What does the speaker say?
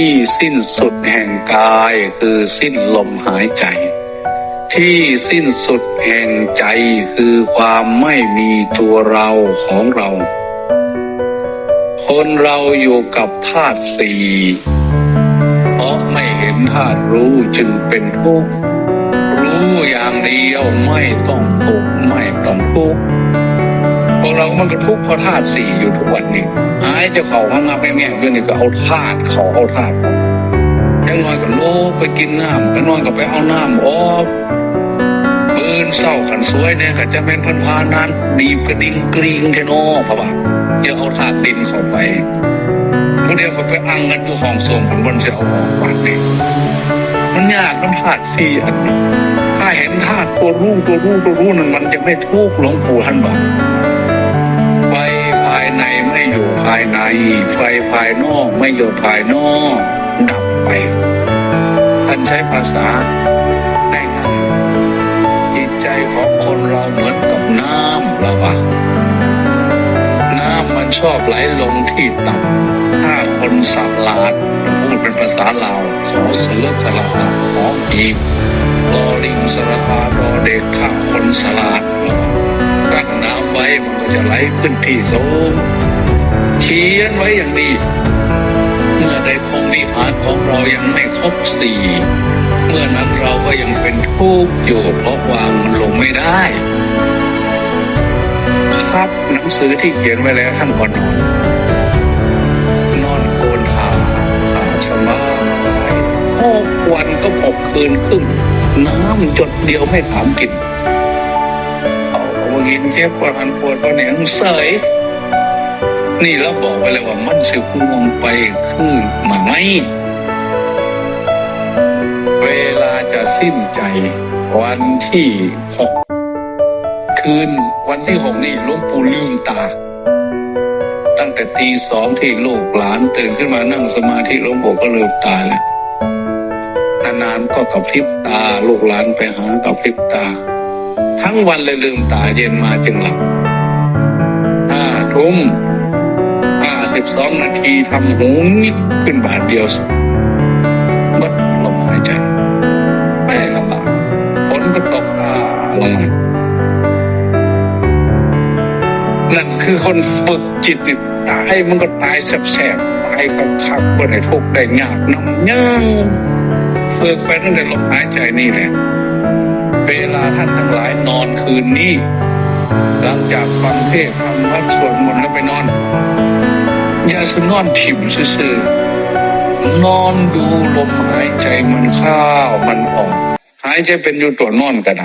ที่สิ้นสุดแห่งกายคือสิ้นลมหายใจ ที่สิ้นสุดแห่งใจคือความไม่มีตัวเราของเรา คนเราอยู่กับธาตุสี่เพราะไม่เห็นธาตุรู้จึงเป็นทุกข์รู้อย่างเดียวไม่ต้องทุกข์ไม่ต้องทุกข์ พวกเรามันก็ทุกข์เพราะธาตุสี่อยู่ทุกวันนี้หายจะเขาห้างงับแม่งๆอยู่นี่ก็เอาธาตุเขาเอาธาตุเขายังน้อยก็โลกไปกินน้ำก็นอยก็ไปเอาน้ำออกปืนเศร้าขันสวยเนี่ยก็จะเป็นพันพานั้นดีบกระดิ่งกรีงแค่นอเพราะว่าอย่าเอาธาตุดินเข้าไปผู้เดียวก็ไปอังกันอยู่ห้องส่งผลบนจะเอาออกวันนี้มันยากน้ำธาตุสี่อันนี้ถ้าเห็นธาตุตัวรู้ตัวรู้ตัวรู้นั่นมันจะไม่ทุกข์หลวงปู่ท่านบอกายในไม่อยู่ภายใน ไฟภายนอกไม่อยู่ภายนอก ดับไป ท่านใช้ภาษาได้ง่ายจิตใจของคนเราเหมือนกับน้ำระวะน้ำมันชอบไหลลงที่ต่ำถ้าคนสับลาดพูดเป็นภาษาลาวขอเสือสลัดขออีกรอลิงสระพารอเด็กข้าคนสลาด มันก็จะไหลขึ้นที่สูงเขียนไว้อย่างดี เมื่อใดคงวิหารของเรายังไม่ครบสี่เมื่อนั้นเราก็ยังเป็นทุกข์อยู่เพราะวางมันลงไม่ได้ครับหนังสือที่เขียนไว้แล้วท่านก่อนนอนนอนโกนขาขาสมาหกวันก็หกคืนครึ่งน้ำจดเดียวไม่ถามกิน เอาเอากินเจ็บปวดหันปวดปวดเหนียงเสยนี่เราบอกไปเลยว่ามันสิห่วงไปคือหมาไม่เวลาจะสิ้นใจ วันที่หกคืนวันที่หกนี่หลวงปู่ลืมตา ตั้งแต่ตีสองที่ลูกหลานตื่นขึ้นมานั่งสมาธิหลวงปู่ก็ลืมตาแล้วนานๆก็กระพริบตา ลูกหลานไปหากระพริบตา ทั้งวันเลยลืมตาเย็นมาจึงหลับห้าทุ่มห้าสิบสองนาทีทำหูงิบขึ้นบาทเดียวบัดลมหายใจไม่ลำบากฝนก็ตกอ่าลงมานั่นคือคนฝึกจิตนี่ตายมันก็ตายแสบๆตายกับขับๆบ่ได้ทุกข์ได้ยากน้ำย่างฝึกไปตั้งแต่ลมหายใจนี่แหละ เวลาท่านทั้งหลายนอนคืนนี้ หลังจากฟังเทศทำวัดสวดมนต์แล้วไปนอน อย่าสนอนถิ่มซื่อๆนอนดูลมหายใจมันเข้ามันออก หายใจเป็นอยู่ตัวนอนกระได